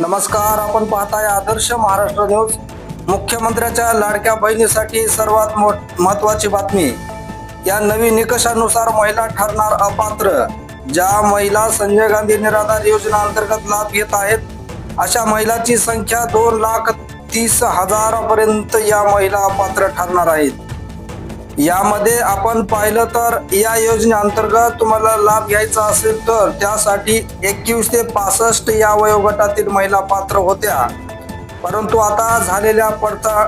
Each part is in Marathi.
नमस्कार आपण पाहताय आदर्श महाराष्ट्र न्यूज. मुख्यमंत्र्याच्या लाडक्या बहिणीसाठी सर्वात मोठ महत्वाची बातमी. या नवीन निकषानुसार महिला ठरणार अपात्र. ज्या महिला संजय गांधी निराधार योजना अंतर्गत लाभ घेत आहेत अशा महिलांची संख्या दोन लाख तीस हजारापर्यंत या महिला अपात्र ठरणार आहेत. यामध्ये आपण पाहिलं तर या योजनेअंतर्गत तुम्हाला लाभ घ्यायचा असेल तर त्यासाठी एकवीस ते पासष्ट या वयोगटातील महिला पात्र होत्या. परंतु आता झालेल्या पडता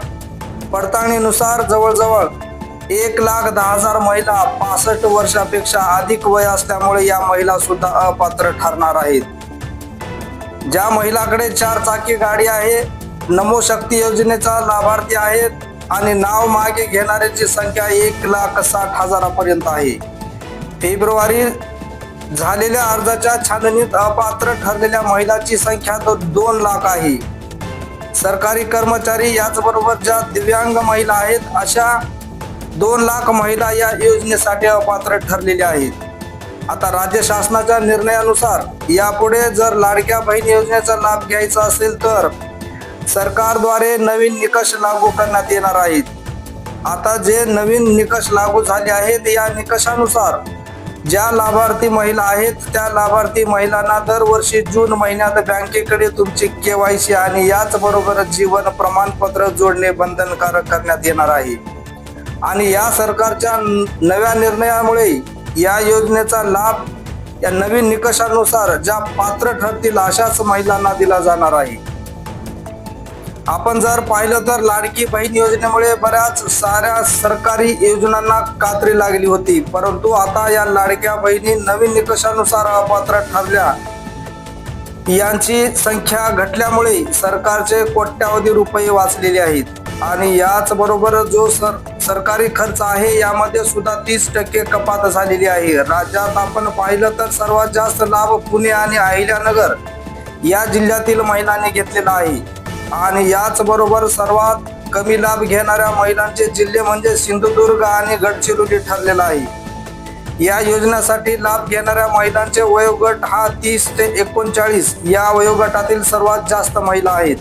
पडताळणीनुसार जवळजवळ एक लाख दहा हजार महिला पासष्ट वर्षापेक्षा अधिक वय असल्यामुळे या महिला सुद्धा अपात्र ठरणार आहेत. ज्या महिलाकडे चार चाकी गाडी आहे नमो शक्ती योजनेचा लाभार्थी आहेत आणि नाव मागे घेणाऱ्याची संख्या एक लाख साठ हजारापर्यंत आहे. फेब्रुवारी झालेल्या अर्जाच्या छाननीत अपात्र ठरलेल्या महिलांची संख्या दोन लाख आहे. सरकारी कर्मचारी याचबरोबर ज्या दिव्यांग महिला आहेत अशा दोन लाख महिला या योजनेसाठी अपात्र ठरलेल्या आहेत. आता राज्य शासनाच्या निर्णयानुसार यापुढे जर लाडक्या बहीण योजनेचा लाभ घ्यायचा असेल तर सरकारद्वारे नवीन निकष लागू करण्यात येणार आहेत. आता जे नवीन निकष लागू झाले आहेत या निकषानुसार ज्या लाभार्थी महिला आहेत त्या लाभार्थी महिलांना दरवर्षी जून महिन्यात बँकेकडे तुमची केवायसी आणि याचबरोबर जीवन प्रमाणपत्र जोडणे बंधनकारक करण्यात येणार आहे. आणि या सरकारच्या न- नव्या निर्णयामुळे या योजनेचा लाभ या नवीन निकषानुसार ज्या पात्र ठरतील अशाच महिलांना दिला जाणार आहे. आपण जर पाहिलं तर लाडकी बहीण योजनेमुळे बऱ्याच साऱ्या सरकारी योजनांना कात्री लागली होती. परंतु आता या लाडक्या बहिणी नवीन निकषानुसार अपात्र ठरल्या. यांची संख्या घटल्यामुळे सरकारचे कोट्यावधी रुपये वाचलेले आहेत. आणि याच बरोबर जो सर सरकारी खर्च आहे यामध्ये सुद्धा तीस टक्के कपात झालेली आहे. राज्यात आपण पाहिलं तर सर्वात जास्त लाभ पुणे आणि अहिल्यानगर या जिल्ह्यातील महिलांनी घेतलेला आहे. आणि याचबरोबर सर्वात कमी लाभ घेणाऱ्या महिलांचे जिल्हे म्हणजे सिंधुदुर्ग आणि गडचिरोली ठरलेला आहे. या योजनेसाठी लाभ घेणाऱ्या महिलांचे वयोगट हा तीस ते एकोणचाळीस या वयोगटातील सर्वात जास्त महिला आहेत.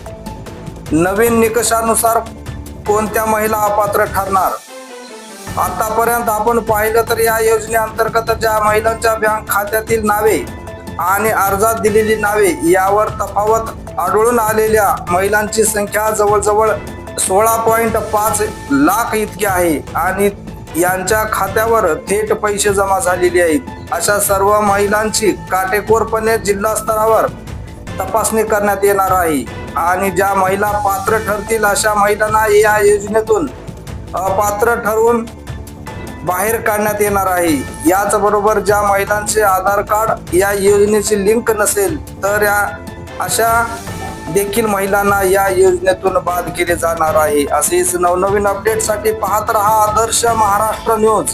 नवीन निकषानुसार कोणत्या महिला अपात्र ठरणार? आतापर्यंत आपण पाहिलं तर या योजनेअंतर्गत ज्या महिलांच्या बँक खात्यातील नावे आणि अर्जात दिलेली नावे यावर तफावत आढळून आलेल्या महिलांची संख्या जवळजवळ सोळा पॉईंट पाच लाख इतकी आहे. आणि यांच्या खात्यावर थेट पैसे जमा झालेले आहेत. अशा सर्व महिलांची काटेकोरपणे जिल्हा स्तरावर तपासणी करण्यात येणार आहे. आणि ज्या महिला पात्र ठरतील अशा महिलांना या योजनेतून अपात्र ठरवून बाहेर काढण्यात येणार आहे. याच बरोबर ज्या महिलांचे आधार कार्ड या योजनेची लिंक नसेल तर या अशा देखील महिलांना या योजनेतून बाद केले जाणार आहे. असेच नवनवीन अपडेटसाठी पाहत रहा आदर्श महाराष्ट्र न्यूज